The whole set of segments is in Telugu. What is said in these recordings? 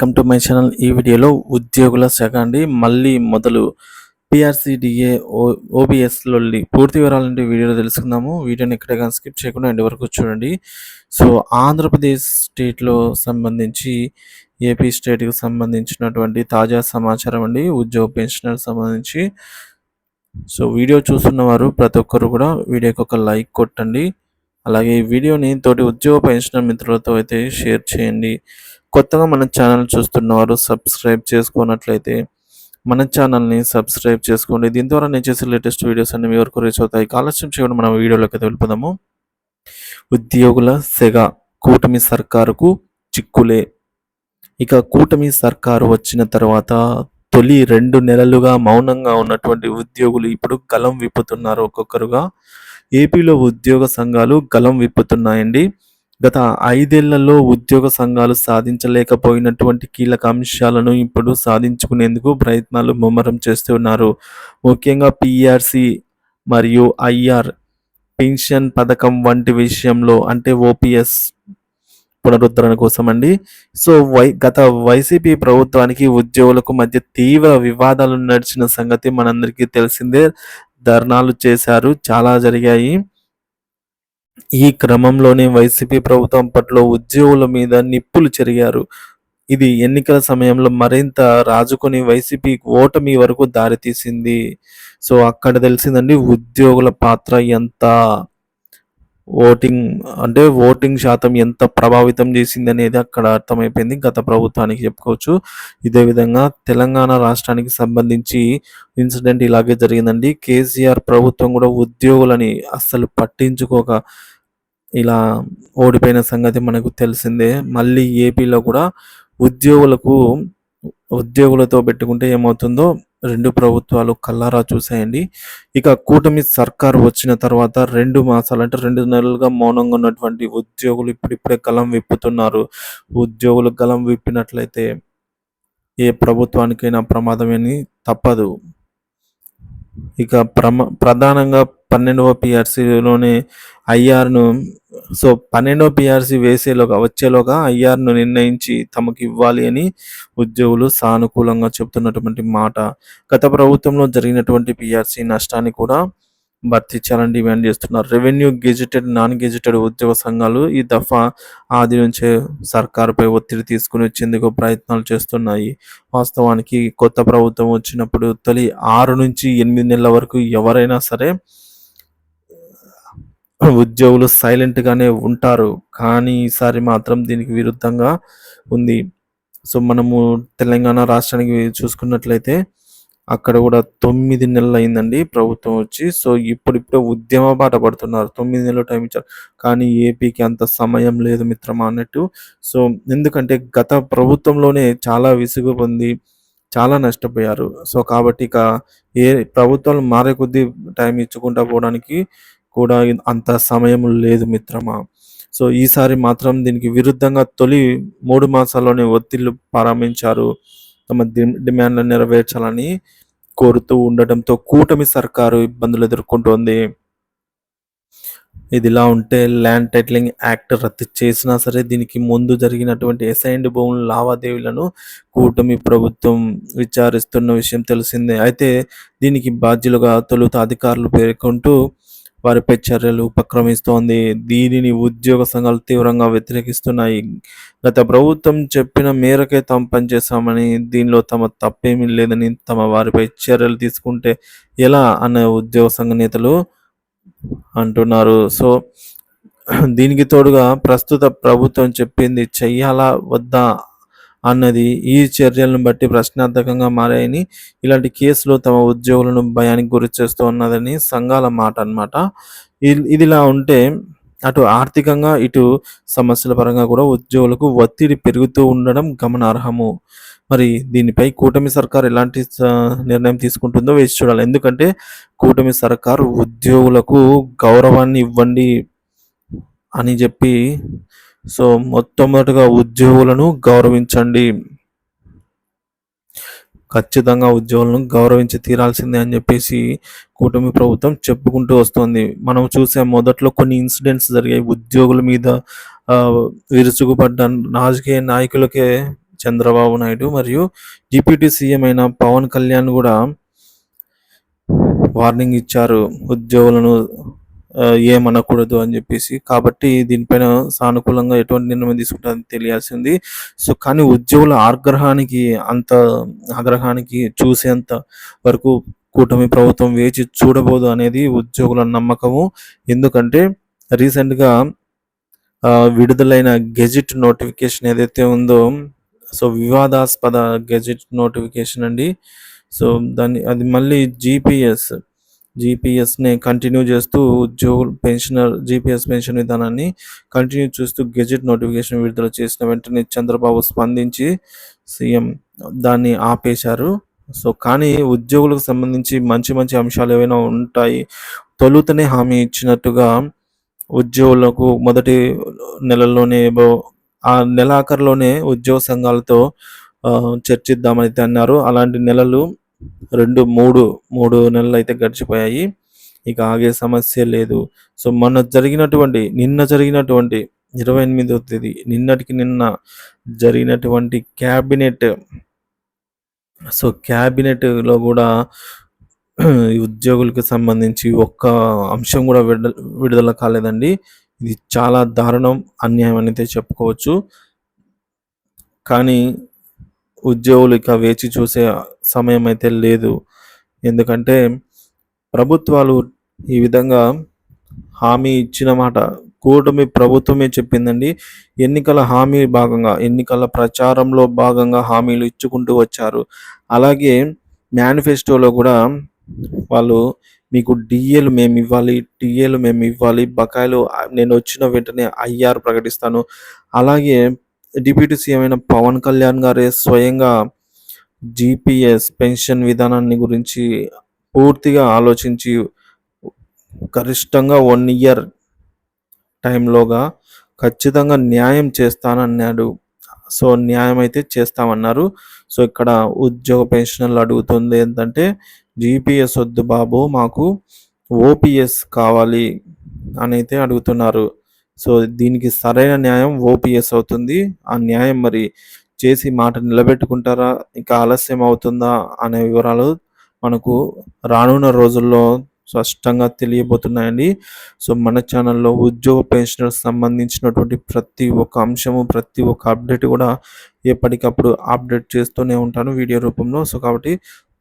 వెల్కమ్ టు మై ఛానల్ ఈ వీడియోలో ఉద్యోగుల శాఖ అండి. మళ్ళీ మొదలు పిఆర్సీడిఏ ఓబిఎస్లో పూర్తి వివరాలంటే వీడియోలో తెలుసుకుందాము. వీడియోని ఎక్కడ కానీ స్కిప్ చేయకుండా ఎండ్ వరకు చూడండి. సో ఆంధ్రప్రదేశ్ స్టేట్లో సంబంధించి ఏపీ స్టేట్కి సంబంధించినటువంటి తాజా సమాచారం అండి. ఉద్యోగ పెన్షనర్ సంబంధించి. సో వీడియో చూస్తున్న వారు ప్రతి ఒక్కరు కూడా వీడియోకి ఒక లైక్ కొట్టండి. అలాగే ఈ వీడియోని తోటి ఉద్యోగ పెన్షనర్ మిత్రులతో అయితే షేర్ చేయండి. కొత్తగా మన ఛానల్ చూస్తున్నవారు సబ్స్క్రైబ్ చేసుకున్నట్లయితే మన ఛానల్ని సబ్స్క్రైబ్ చేసుకోండి. దీని ద్వారా నేను చేసే లేటెస్ట్ వీడియోస్ అన్ని మీ వరకు రీచ్ అవుతాయి. ఆలస్యం చేయడం మనం వీడియోలోకి వెళ్ళిపోదాము. ఉద్యోగుల సెగ కూటమి సర్కారుకు చిక్కులే. ఇక కూటమి సర్కారు వచ్చిన తర్వాత తొలి రెండు నెలలుగా మౌనంగా ఉన్నటువంటి ఉద్యోగులు ఇప్పుడు గలం విప్పుతున్నారు ఒక్కొక్కరుగా. ఏపీలో ఉద్యోగ సంఘాలు గలం విప్పుతున్నాయండి. గత ఐదేళ్ళలో ఉద్యోగ సంఘాలు సాధించలేకపోయినటువంటి కీలక అంశాలను ఇప్పుడు సాధించుకునేందుకు ప్రయత్నాలు ముమ్మరం చేస్తున్నారు ముఖ్యంగా పిఆర్సి మరియు ఐఆర్ పెన్షన్ పథకం వంటి విషయంలో అంటే ఓపీఎస్ పునరుద్ధరణ కోసం అండి సో వై గత వైసీపీ ప్రభుత్వానికి ఉద్యోగులకు మధ్య తీవ్ర వివాదాలు నడిచిన సంగతి మనందరికీ తెలిసిందే. ధర్నాలు చేశారు చాలా జరిగాయి. ఈ క్రమంలోనే వైసీపీ ప్రభుత్వం పట్ల ఉద్యోగుల మీద నిప్పులు చెరిగారు. ఇది ఎన్నికల సమయంలో మరింత రాజుకొని వైసీపీ ఓటమి వరకు దారితీసింది. సో అక్కడ తెలిసిందండి ఉద్యోగుల పాత్ర ఎంత? ఓటింగ్ అంటే ఓటింగ్ శాతం ఎంత ప్రభావితం చేసింది అనేది అక్కడ అర్థమైపోయింది గత ప్రభుత్వానికి చెప్పుకోవచ్చు. ఇదే విధంగా తెలంగాణ రాష్ట్రానికి సంబంధించి ఇన్సిడెంట్ ఇలాగే జరిగిందండి. కేసీఆర్ ప్రభుత్వం కూడా ఉద్యోగులని అస్సలు పట్టించుకోక ఇలా ఓడిపోయిన సంగతి మనకు తెలిసిందే. మళ్ళీ ఏపీలో కూడా ఉద్యోగులకు ఉద్యోగులతో పెట్టుకుంటే ఏమవుతుందో రెండు ప్రభుత్వాలు కల్లారా చూసాయండి. ఇక కూటమి సర్కార్ వచ్చిన తర్వాత రెండు మాసాలు అంటే రెండు నెలలుగా మౌనంగా ఉన్నటువంటి ఉద్యోగులు ఇప్పుడిప్పుడే గలం విప్పుతున్నారు. ఉద్యోగులు గలం విప్పినట్లయితే ఏ ప్రభుత్వానికైనా ప్రమాదమని తప్పదు. ఇక ప్రమ ప్రధానంగా పన్నెండవ పిఆర్సీలోనే ఐఆర్ను సో పన్నెండవ పిఆర్సీ వేసేలోగా వచ్చేలోగా ఐఆర్ను నిర్ణయించి తమకు ఇవ్వాలి అని ఉద్యోగులు సానుకూలంగా చెబుతున్నటువంటి మాట. గత ప్రభుత్వంలో జరిగినటువంటి పిఆర్సీ నష్టాన్ని కూడా భర్తీ చేయాలని డిమాండ్ చేస్తున్నారు. రెవెన్యూ గెజిటెడ్ నాన్ గెజిటెడ్ ఉద్యోగ సంఘాలు ఈ దఫా ఆది నుంచే సర్కారుపై ఒత్తిడి తీసుకుని వచ్చేందుకు ప్రయత్నాలు చేస్తున్నాయి. వాస్తవానికి కొత్త ప్రభుత్వం వచ్చినప్పుడు తొలి ఆరు నుంచి ఎనిమిది నెలల వరకు ఎవరైనా సరే ఉద్యోగులు సైలెంట్గానే ఉంటారు. కానీ ఈసారి మాత్రం దీనికి విరుద్ధంగా ఉంది. సో మనము తెలంగాణ రాష్ట్రానికి చూసుకున్నట్లయితే అక్కడ కూడా తొమ్మిది నెలలు అయిందండి ప్రభుత్వం వచ్చి. సో ఇప్పుడిప్పుడే ఉద్యమ బాట పడుతున్నారు. తొమ్మిది నెలలు టైం ఇచ్చారు. కానీ ఏపీకి అంత సమయం లేదు మిత్రమా అన్నట్టు. సో ఎందుకంటే గత ప్రభుత్వంలోనే చాలా విసుగు పొంది చాలా నష్టపోయారు. సో కాబట్టి ఇక ఏ ప్రభుత్వాలు మారే కొద్దీ టైం ఇచ్చుకుంటా పోవడానికి కూడా అంత సమయం లేదు మిత్రమా. సో ఈసారి మాత్రం దీనికి విరుద్ధంగా తొలి మూడు మాసాల్లోనే ఒత్తిళ్ళు ప్రారంభించారు. తమ డిమాండ్లను నెరవేర్చాలని కోరుతూ ఉండటంతో కూటమి సర్కారు ఇబ్బందులు ఎదుర్కొంటోంది. ఇదిలా ఉంటే ల్యాండ్ టైటిలింగ్ యాక్ట్ రద్దు చేసినా సరే దీనికి ముందు జరిగినటువంటి ఎసైన్డ్ భూముల లావాదేవీలను కూటమి ప్రభుత్వం విచారిస్తున్న విషయం తెలిసిందే. అయితే దీనికి బాధ్యులుగా తొలుత అధికారులు పేర్కొంటూ వారిపై చర్యలు ఉపక్రమిస్తోంది. దీనిని ఉద్యోగ సంఘాలు తీవ్రంగా వ్యతిరేకిస్తున్నాయి. గత ప్రభుత్వం చెప్పిన మేరకే తాము పనిచేస్తామని దీనిలో తమ తప్పేమీ లేదని తమ వారిపై చర్యలు తీసుకుంటే ఎలా అన్న ఉద్యోగ సంఘ నేతలు అంటున్నారు. సో దీనికి తోడుగా ప్రస్తుత ప్రభుత్వం చెప్పింది చెయ్యాలా? వద్దా? అన్నది ఈ చర్యలను బట్టి ప్రశ్నార్థకంగా మారాయని ఇలాంటి కేసులు తమ ఉద్యోగులను భయానికి గురి చేస్తూ ఉన్నదని సంఘాల మాట అనమాట ఇదిలా ఉంటే అటు ఆర్థికంగా ఇటు సమస్యల పరంగా కూడా ఉద్యోగులకు ఒత్తిడి పెరుగుతూ ఉండడం గమనార్హము. మరి దీనిపై కూటమి సర్కార్ ఎలాంటి నిర్ణయం తీసుకుంటుందో వేసి చూడాలి. ఎందుకంటే కూటమి సర్కారు ఉద్యోగులకు గౌరవాన్ని ఇవ్వండి అని చెప్పి సో మొట్టమొదటిగా ఉద్యోగులను గౌరవించండి. ఖచ్చితంగా ఉద్యోగులను గౌరవించి తీరాల్సిందే అని చెప్పేసి కూటమి ప్రభుత్వం చెప్పుకుంటూ వస్తుంది. మనం చూసే మొదట్లో కొన్ని ఇన్సిడెంట్స్ జరిగాయి. ఉద్యోగుల మీద విరుచుకుపడ్డ రాజకీయ నాయకులకే చంద్రబాబు నాయుడు మరియు డిప్యూటీ సీఎం అయిన పవన్ కళ్యాణ్ కూడా వార్నింగ్ ఇచ్చారు. ఉద్యోగులను ఏమనకూడదు అని చెప్పేసి. కాబట్టి దీనిపైన సానుకూలంగా ఎటువంటి నిర్ణయం తీసుకుంటారని తెలియాల్సింది. సో కానీ ఉద్యోగుల ఆగ్రహానికి అంత ఆగ్రహానికి చూసేంత వరకు కూటమి ప్రభుత్వం వేచి చూడబోదు అనేది ఉద్యోగుల నమ్మకము. ఎందుకంటే రీసెంట్గా విడుదలైన గెజిట్ నోటిఫికేషన్ ఏదైతే ఉందో సో వివాదాస్పద గెజిట్ నోటిఫికేషన్ అండి. సో దాన్ని అది మళ్ళీ జీపీఎస్ జీపీఎస్ని కంటిన్యూ చేస్తూ ఉద్యోగులు పెన్షనర్ జీపీఎస్ పెన్షన్ విధానాన్ని కంటిన్యూ చేస్తూ గెజెట్ నోటిఫికేషన్ విడుదల చేసిన వెంటనే చంద్రబాబు స్పందించి సీఎం దాన్ని ఆపేశారు. సో కానీ ఉద్యోగులకు సంబంధించి మంచి మంచి అంశాలు ఏవైనా ఉంటాయి తొలుతనే హామీ ఇచ్చినట్టుగా ఉద్యోగులకు మొదటి నెలల్లోనే ఆ నెలాఖరులోనే ఉద్యోగ సంఘాలతో చర్చిద్దామని అన్నారు. అలాంటి నెలలు రెండు మూడు మూడు నెలలు అయితే గడిచిపోయాయి. ఇక ఆగే సమస్య లేదు. సో మొన్న జరిగినటువంటి నిన్న జరిగినటువంటి ఇరవై ఎనిమిదవ తేదీ నిన్నటికి నిన్న జరిగినటువంటి క్యాబినెట్ సో క్యాబినెట్లో కూడా ఈ ఉద్యోగులకు సంబంధించి ఒక్క అంశం కూడా విడుదల విడుదల కాలేదండి. ఇది చాలా దారుణం అన్యాయం అని అయితే చెప్పుకోవచ్చు. కానీ ఉద్యోగులు ఇక వేచి చూసే సమయం అయితే లేదు. ఎందుకంటే ప్రభుత్వాలు ఈ విధంగా హామీ ఇచ్చిన మాట కూటమి ప్రభుత్వమే చెప్పిందండి. ఎన్నికల హామీ భాగంగా ఎన్నికల ప్రచారంలో భాగంగా హామీలు ఇచ్చుకుంటూ వచ్చారు. అలాగే మేనిఫెస్టోలో కూడా వాళ్ళు మీకు డిఏలు మేము ఇవ్వాలి టీఏలు మేము ఇవ్వాలి బకాయిలు నేను వచ్చిన వెంటనే ఐఆర్ ప్రకటిస్తాను. అలాగే డిప్యూటీ సీఎం అయిన పవన్ కళ్యాణ్ గారే స్వయంగా జీపీఎస్ పెన్షన్ విధానాన్ని గురించి పూర్తిగా ఆలోచించి గరిష్టంగా వన్ ఇయర్ టైంలోగా ఖచ్చితంగా న్యాయం చేస్తానన్నాడు. సో న్యాయం అయితే చేస్తామన్నారు. సో ఇక్కడ ఉద్యోగ పెన్షన్లు అడుగుతుంది ఏంటంటే జీపీఎస్ వద్దు బాబు మాకు ఓపీఎస్ కావాలి అని అయితే అడుగుతున్నారు. సో దీనికి సరైన న్యాయం ఓపీఎస్ అవుతుంది. ఆ న్యాయం మరి చేసి మాట నిలబెట్టుకుంటారా? ఇంకా ఆలస్యం అవుతుందా అనే వివరాలు మనకు రానున్న రోజుల్లో స్పష్టంగా తెలియబోతున్నాయండి. సో మన ఛానల్లో ఉద్యోగ పెన్షనర్స్ సంబంధించినటువంటి ప్రతి ఒక్క అంశము ప్రతి ఒక్క అప్డేట్ కూడా ఎప్పటికప్పుడు అప్డేట్ చేస్తూనే ఉంటాను వీడియో రూపంలో. సో కాబట్టి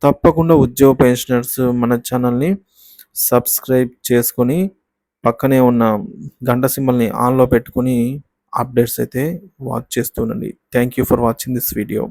తప్పకుండా ఉద్యోగ పెన్షనర్స్ మన ఛానల్ని సబ్స్క్రైబ్ చేసుకొని పక్కనే ఉన్న గంట సింబల్ని ఆన్లో పెట్టుకొని అప్డేట్స్ అయితే వాచ్ చేస్తూ ఉండండి. Thank you for watching this video